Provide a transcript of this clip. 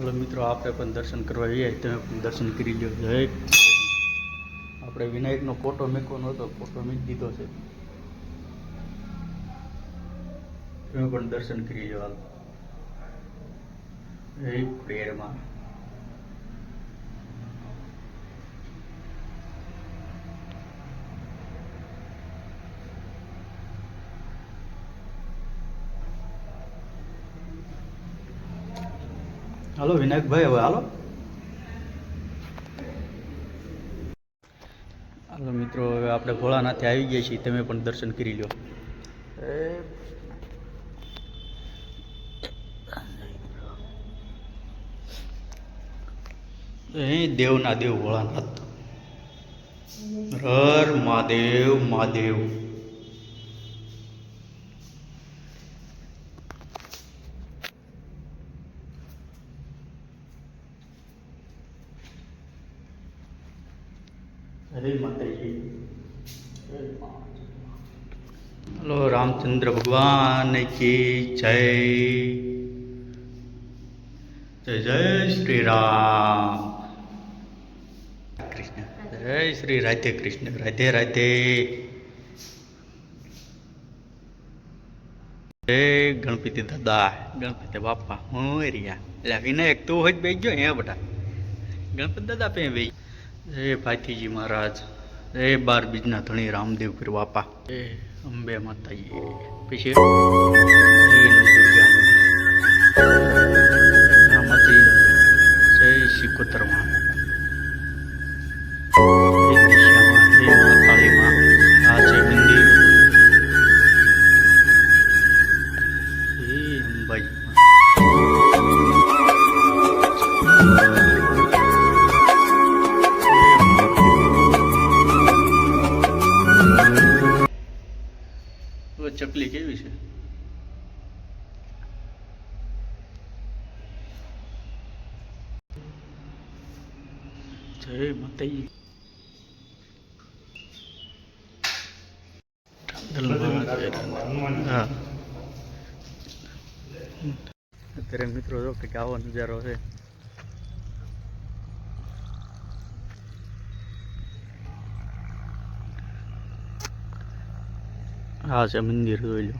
હાલો મિત્રો, આપણે પણ દર્શન કરવા જઈએ. તમે પણ દર્શન કરી લો જય આપણે વિનાયકનો ફોટો મેકવાનો હતો. ફોટો મૂકી દીધો છે. તમે પણ દર્શન કરી લો હાલ. જય પ્રેરમાં હાલો, વિનાયકભાઈ, હવે હાલો. હાલો મિત્રો, હવે આપણે ભોળાનાથે આવી ગયા છીએ. તમે પણ દર્શન કરી લો એ દેવના દેવ ભોળાનાથ. હર મહાદેવ મહાદેવ. હલો, રામચંદ્ર ભગવાન કી જય. જય જય શ્રી રામ કૃષ્ણ. જય શ્રી રાધે કૃષ્ણ. રાધે રાધે. જય ગણપતિ દાદા. ગણપતિ બાપા. હું રહ્યા. એટલે વિનાયક તું હોય જ ગયો હે બધા ગણપતિ દાદા પે બે જય ભાતીજી મહારાજ. જય બાર બીજના ધણી રામદેવ પીર બાપા. જય અંબે માતાજી પછી હવે ચકલી કેવી છે? જય માતાજી. અત્યારે મિત્રો જો કે આવો નજારો છે. હા છે મંદિર જોઈ લો